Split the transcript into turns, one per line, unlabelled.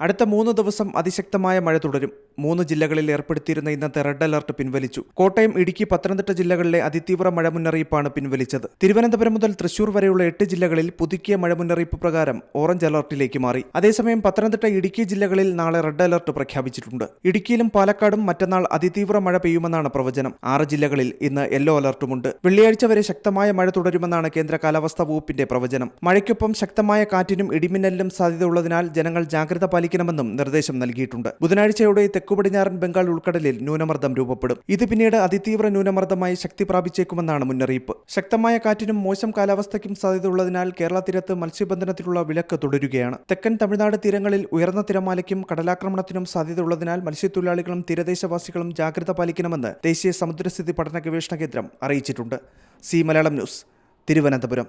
അടുത്ത മൂന്ന് ദിവസം അതിശക്തമായ മഴ തുടരും. മൂന്ന് ജില്ലകളിൽ ഏർപ്പെടുത്തിയിരുന്ന ഇന്നത്തെ റെഡ് അലർട്ട് പിൻവലിച്ചു. കോട്ടയം ഇടുക്കി പത്തനംതിട്ട ജില്ലകളിലെ അതിതീവ്ര മഴ മുന്നറിയിപ്പാണ് പിൻവലിച്ചത്. തിരുവനന്തപുരം മുതൽ തൃശൂർ വരെയുള്ള എട്ട് ജില്ലകളിൽ പുതുക്കിയ മഴ മുന്നറിയിപ്പ് പ്രകാരം ഓറഞ്ച് അലർട്ടിലേക്ക് മാറി. അതേസമയം പത്തനംതിട്ട ഇടുക്കി ജില്ലകളിൽ നാളെ റെഡ് അലർട്ട് പ്രഖ്യാപിച്ചിട്ടുണ്ട്. ഇടുക്കിയിലും പാലക്കാടും മറ്റന്നാൾ അതിതീവ്ര മഴ പെയ്യുമെന്നാണ് പ്രവചനം. ആറ് ജില്ലകളിൽ ഇന്ന് യെല്ലോ അലർട്ടുമുണ്ട്. വെള്ളിയാഴ്ച വരെ ശക്തമായ മഴ തുടരുമെന്നാണ് കേന്ദ്ര കാലാവസ്ഥാ വകുപ്പിന്റെ പ്രവചനം. മഴയ്ക്കൊപ്പം ശക്തമായ കാറ്റിനും ഇടിമിന്നലിനും സാധ്യതയുള്ളതിനാൽ ജനങ്ങൾ ജാഗ്രത പാലിക്കണമെന്നും നിർദ്ദേശം നൽകിയിട്ടുണ്ട്. ബുധനാഴ്ചയോടെ തെക്കു പടിഞ്ഞാറൻ ബംഗാൾ ഉൾക്കടലിൽ ന്യൂനമർദ്ദം രൂപപ്പെടും. ഇത് പിന്നീട് അതിതീവ്ര ന്യൂനമർദ്ദമായി ശക്തി പ്രാപിച്ചേക്കുമെന്നാണ് മുന്നറിയിപ്പ്. ശക്തമായ കാറ്റിനും മോശം കാലാവസ്ഥയ്ക്കും സാധ്യതയുള്ളതിനാൽ കേരള തീരത്ത് മത്സ്യബന്ധനത്തിനുള്ള വിലക്ക് തുടരുകയാണ്. തെക്കൻ തമിഴ്നാട് തീരങ്ങളിൽ ഉയർന്ന തിരമാലയ്ക്കും കടലാക്രമണത്തിനും സാധ്യതയുള്ളതിനാൽ മത്സ്യത്തൊഴിലാളികളും തീരദേശവാസികളും ജാഗ്രത പാലിക്കണമെന്ന് ദേശീയ സമുദ്രസ്ഥിതി പഠന ഗവേഷണ കേന്ദ്രം അറിയിച്ചിട്ടുണ്ട്. Zee Malayalam news Thiruvananthapuram.